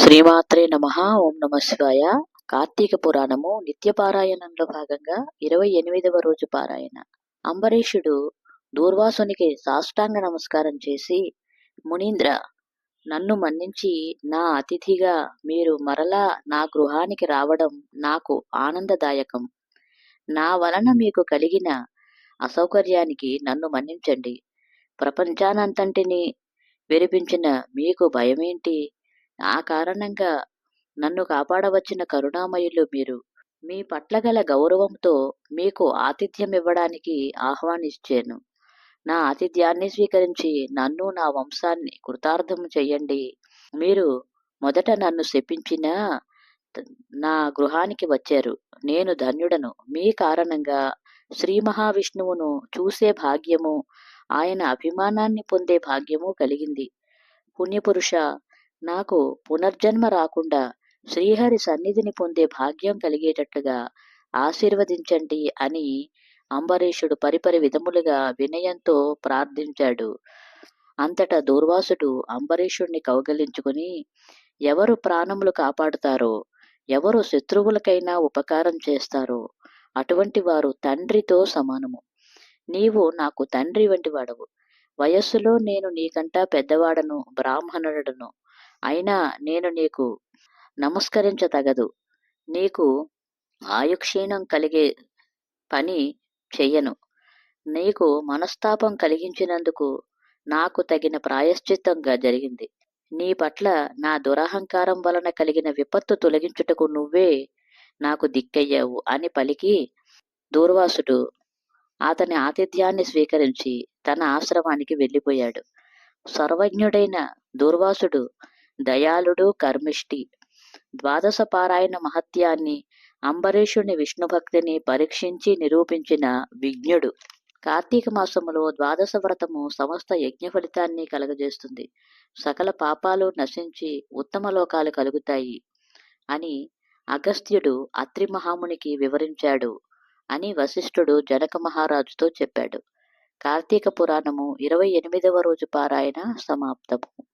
శ్రీమాత్రే నమ. ఓం నమ శివాయ. కార్తీక పురాణము నిత్య పారాయణంలో భాగంగా ఇరవై ఎనిమిదవ రోజు పారాయణ. అంబరీషుడు దూర్వాసునికి సాష్టాంగ నమస్కారం చేసి మునీంద్ర నన్ను మన్నించి నా అతిథిగా మీరు మరలా నా గృహానికి రావడం నాకు ఆనందదాయకం. నా వలన మీకు కలిగిన అసౌకర్యానికి నన్ను మన్నించండి. ప్రపంచానంతటిని విరిపించిన మీకు భయమేంటి? ఆ కారణంగా నన్ను కాపాడవచ్చిన కరుణామయులు మీరు. మీ పట్ల గల గౌరవంతో మీకు ఆతిథ్యం ఇవ్వడానికి ఆహ్వానించాను. నా ఆతిథ్యాన్ని స్వీకరించి నన్ను నా వంశాన్ని కృతార్థం చెయ్యండి మీరు మొదట నన్ను శపించిన నా గృహానికి వచ్చారు. నేను ధన్యుడను. మీ కారణంగా శ్రీ మహావిష్ణువును చూసే భాగ్యము ఆయన అభిమానాన్ని పొందే భాగ్యము కలిగింది. పుణ్యపురుష నాకు పునర్జన్మ రాకుండా శ్రీహరి సన్నిధిని పొందే భాగ్యం కలిగేటట్లుగా ఆశీర్వదించండి అని అంబరీషుడు పరిపరి విధములుగా వినయంతో ప్రార్థించాడు. అంతటా దూర్వాసుడు అంబరీషుణ్ణి కౌగలించుకుని ఎవరు ప్రాణములు కాపాడుతారో ఎవరు శత్రువులకైనా ఉపకారం చేస్తారో అటువంటి వారు తండ్రితో సమానము. నీవు నాకు తండ్రి వంటి వాడవు వయస్సులో నేను నీకంటా పెద్దవాడను బ్రాహ్మణుడను. అయినా నేను నీకు నమస్కరించతగదు. నీకు ఆయుక్షీణం కలిగే పని చెయ్యను. నీకు మనస్తాపం కలిగించినందుకు నాకు తగిన ప్రాయశ్చిత్తంగా జరిగింది. నీ పట్ల నా దురహంకారం వలన కలిగిన విపత్తు తొలగించుటకు నువ్వే నాకు దిక్కయ్యావు అని పలికి దూర్వాసుడు అతని ఆతిథ్యాన్ని స్వీకరించి తన ఆశ్రమానికి వెళ్ళిపోయాడు. సర్వజ్ఞుడైన దూర్వాసుడు దయాళుడు కర్మిష్టి ద్వాదశ పారాయణ మహత్యాన్ని అంబరీషుని విష్ణుభక్తిని పరీక్షించి నిరూపించిన విజ్ఞుడు. కార్తీక మాసములో ద్వాదశ వ్రతము సమస్త యజ్ఞ ఫలితాన్ని కలగజేస్తుంది. సకల పాపాలు నశించి ఉత్తమ లోకాలు కలుగుతాయి అని అగస్త్యుడు అత్రి మహామునికి వివరించాడు అని వశిష్ఠుడు జనక మహారాజుతో చెప్పాడు. కార్తీక పురాణము ఇరవై ఎనిమిదవ రోజు పారాయణ సమాప్తము.